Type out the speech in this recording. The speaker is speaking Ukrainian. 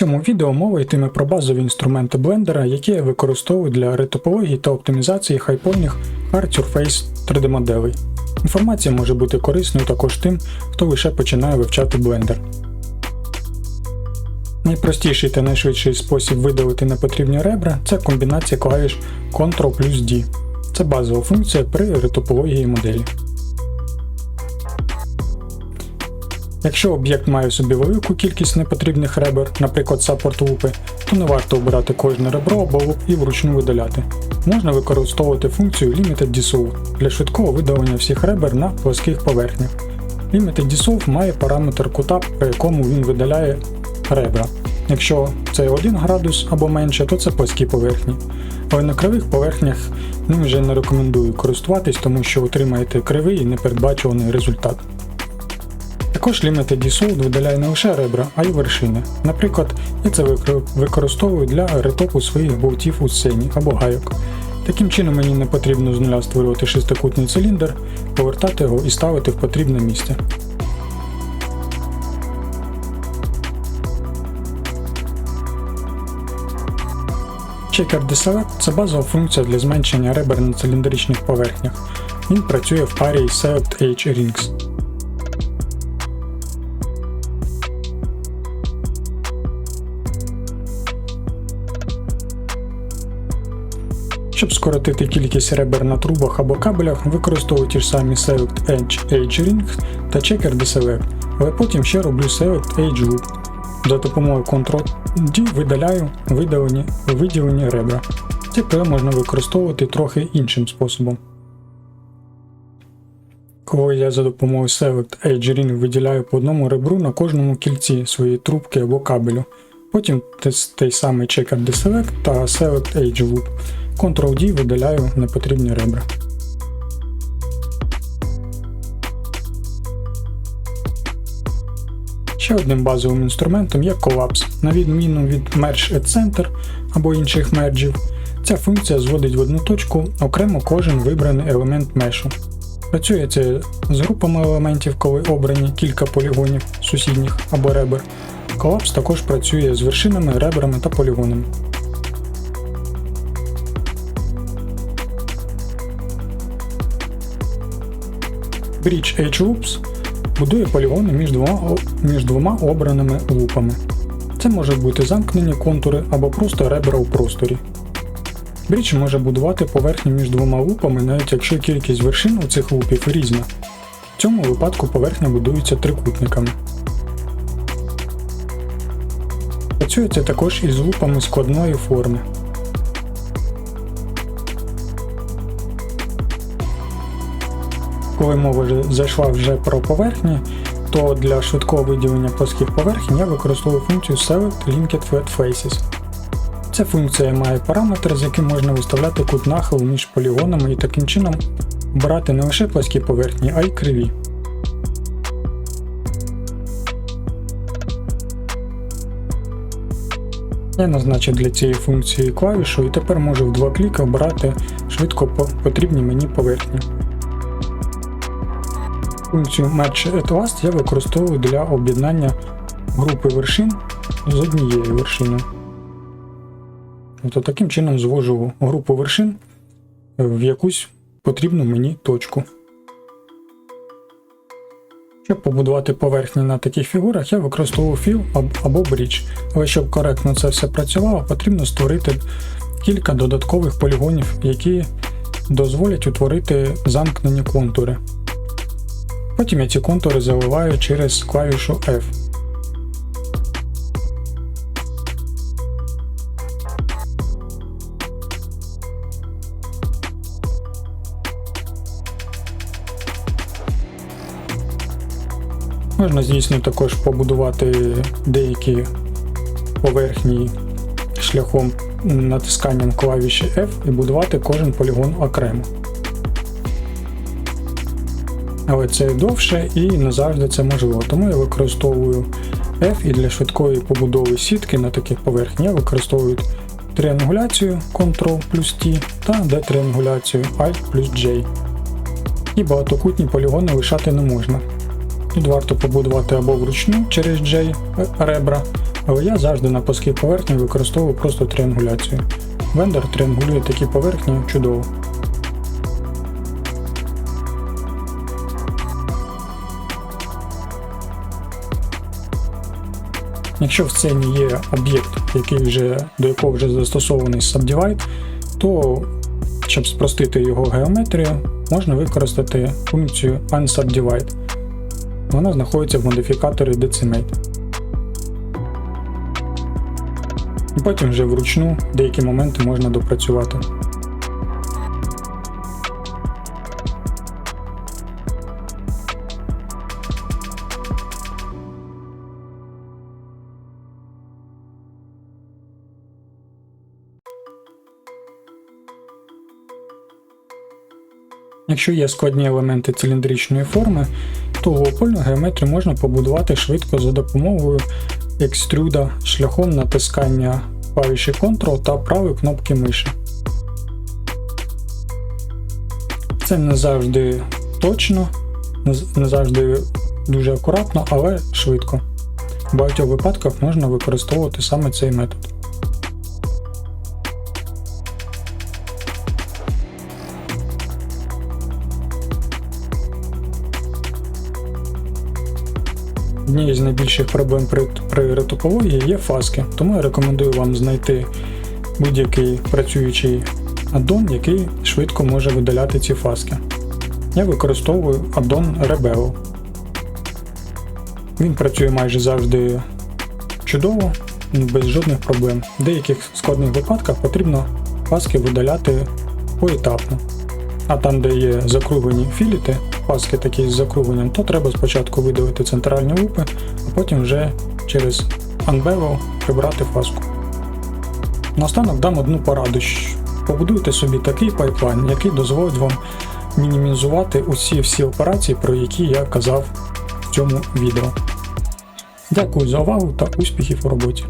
цьому відео мова йтиме про базові інструменти блендера, які я використовую для ретопології та оптимізації хайповних Hard Surface 3D моделей. Інформація може бути корисною також тим, хто лише починає вивчати блендер. Найпростіший та найшвидший спосіб видалити непотрібні ребра це комбінація клавіш Ctrl плюс D. Це базова функція при ретопології моделі. Якщо об'єкт має в собі велику кількість непотрібних ребер, наприклад саппорт лупи, то не варто обирати кожне ребро або луп і вручну видаляти. Можна використовувати функцію Limited Dissolve для швидкого видалення всіх ребер на плоских поверхнях. Limited Dissolve має параметр кута, при якому він видаляє ребра. Якщо це 1 градус або менше, то це плоскі поверхні. Але на кривих поверхнях ним вже не рекомендую користуватись, тому що отримаєте кривий і непередбачуваний результат. Також Limited Dissolve видаляє не лише ребра, а й вершини. Наприклад, я це використовую для ретопу своїх болтів у сцені або гайок. Таким чином мені не потрібно з нуля створювати шестикутний циліндр, повертати його і ставити в потрібне місце. Checker Deselect – це базова функція для зменшення ребер на циліндричних поверхнях. Він працює в парі із Select H Rings. Щоб скоротити кількість ребер на трубах або кабелях, використовую ті ж самі Select Edge Edge Ring та Checker Deselect, але потім ще роблю Select Edge Loop. За допомогою Ctrl-D видаляю видалені, виділені ребра. ПЛ можна використовувати трохи іншим способом. Коли я за допомогою Select Edge Ring виділяю по одному ребру на кожному кільці своєї трубки або кабелю. Потім той самий Checker Deselect та Select Edge Loop. Ctrl-D видаляю непотрібні ребра. Ще одним базовим інструментом є колапс. На відміну від Merge at Center або інших мерджів, ця функція зводить в одну точку окремо кожен вибраний елемент мешу. Працює це з групами елементів, коли обрані кілька полігонів сусідніх або ребер. Колапс також працює з вершинами, ребрами та полігонами. Bridge Edge Loops будує полігони між двома, між двома обраними лупами. Це можуть бути замкнені контури або просто ребра у просторі. Брідж може будувати поверхню між двома лупами, навіть якщо кількість вершин у цих лупів різна. В цьому випадку поверхня будується трикутниками. Працює це також із лупами складної форми. Коли мова зайшла вже про поверхні, то для швидкого виділення плоских поверхень я використовую функцію Select Linked Flat Faces. Ця функція має параметр, з яким можна виставляти кут нахилу між полігонами і таким чином брати не лише плоскі поверхні, а й криві. Я назначив для цієї функції клавішу і тепер можу в два кліки обирати швидко потрібні мені поверхні. Функцію Match at Last я використовую для об'єднання групи вершин з однією вершиною. Тобто таким чином звожу групу вершин в якусь потрібну мені точку. Щоб побудувати поверхні на таких фігурах, я використовую філ або брідж. Але щоб коректно це все працювало, потрібно створити кілька додаткових полігонів, які дозволять утворити замкнені контури. Потім я ці контури заливаю через клавішу F. Можна, звісно, також побудувати деякі поверхні шляхом натисканням клавіші F і будувати кожен полігон окремо. Але це довше і не завжди це можливо. Тому я використовую F і для швидкої побудови сітки на таких поверхнях використовую тріангуляцію Ctrl плюс T та детриангуляцію Alt плюс J. І багатокутні полігони лишати не можна. Тут варто побудувати або вручну через J ребра, але я завжди на плоскій поверхні використовую просто тріангуляцію. Вендор тріангулює такі поверхні чудово. Якщо в сцені є об'єкт, який вже, до якого вже застосований Subdivide, то щоб спростити його геометрію, можна використати функцію unsubdivide. Вона знаходиться в модифікаторі Decimate. І потім вже вручну деякі моменти можна допрацювати. Якщо є складні елементи циліндричної форми, то двоопольну геометрію можна побудувати швидко за допомогою екстрюда шляхом натискання клавіші Ctrl та правої кнопки миші. Це не завжди точно, не завжди дуже акуратно, але швидко. В багатьох випадках можна використовувати саме цей метод. Однією з найбільших проблем при, при ретопології є фаски, тому я рекомендую вам знайти будь-який працюючий аддон, який швидко може видаляти ці фаски. Я використовую аддон Rebel. Він працює майже завжди чудово, без жодних проблем. В деяких складних випадках потрібно фаски видаляти поетапно. А там, де є закруглені філіти, паски такі з закругленням, то треба спочатку видалити центральні лупи, а потім вже через Unbevel прибрати фаску. Наостанок дам одну пораду. Побудуйте собі такий пайплайн, який дозволить вам мінімізувати усі всі операції, про які я казав в цьому відео. Дякую за увагу та успіхів у роботі.